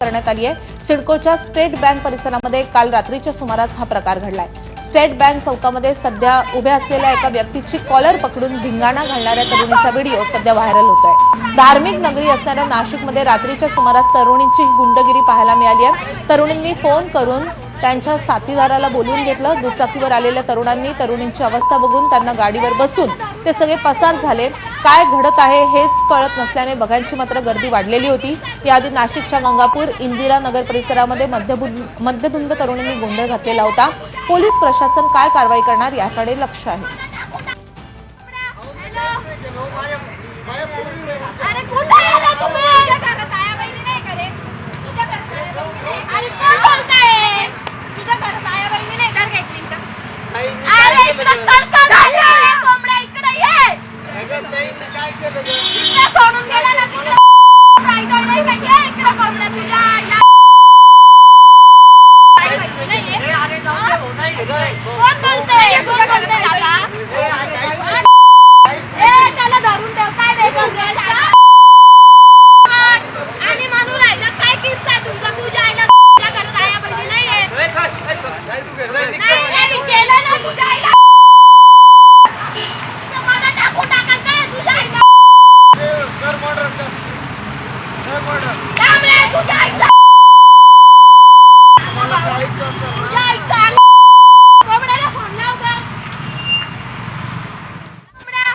करण्यात आली आहे. सिडकोच्या स्टेट बँक परिसरामध्ये काल रात्रीच्या सुमारास हा प्रकार घडलाय. स्टेट बँक चौकामध्ये सध्या उभ्या असलेल्या एका व्यक्तीची कॉलर पकडून धिंगाणा घालणाऱ्या तरुणीचा व्हिडिओ सध्या व्हायरल होतोय. धार्मिक नगरी असणाऱ्या नाशिकमध्ये रात्रीच्या सुमारास तरुणींची गुंडगिरी पाहायला मिळाली आहे. तरुणींनी फोन करून त्यांच्या साथीदाराला बोलवून घेतलं. दुचाकीवर आलेल्या तरुणांनी तरुणींची अवस्था बघून त्यांना गाडीवर बसून ते सगळे पसार झाले. काय घडत आहे हेच कळत नसल्याने बघांची मात्र गर्दी वाढलेली होती. याआधी नाशिकच्या गंगापूर इंदिरा नगर परिसरामध्ये मध्यधुंद तरुणींनी गोंधळ घातलेला होता. पोलीस प्रशासन काय कारवाई करणार याकडे लक्ष आहे.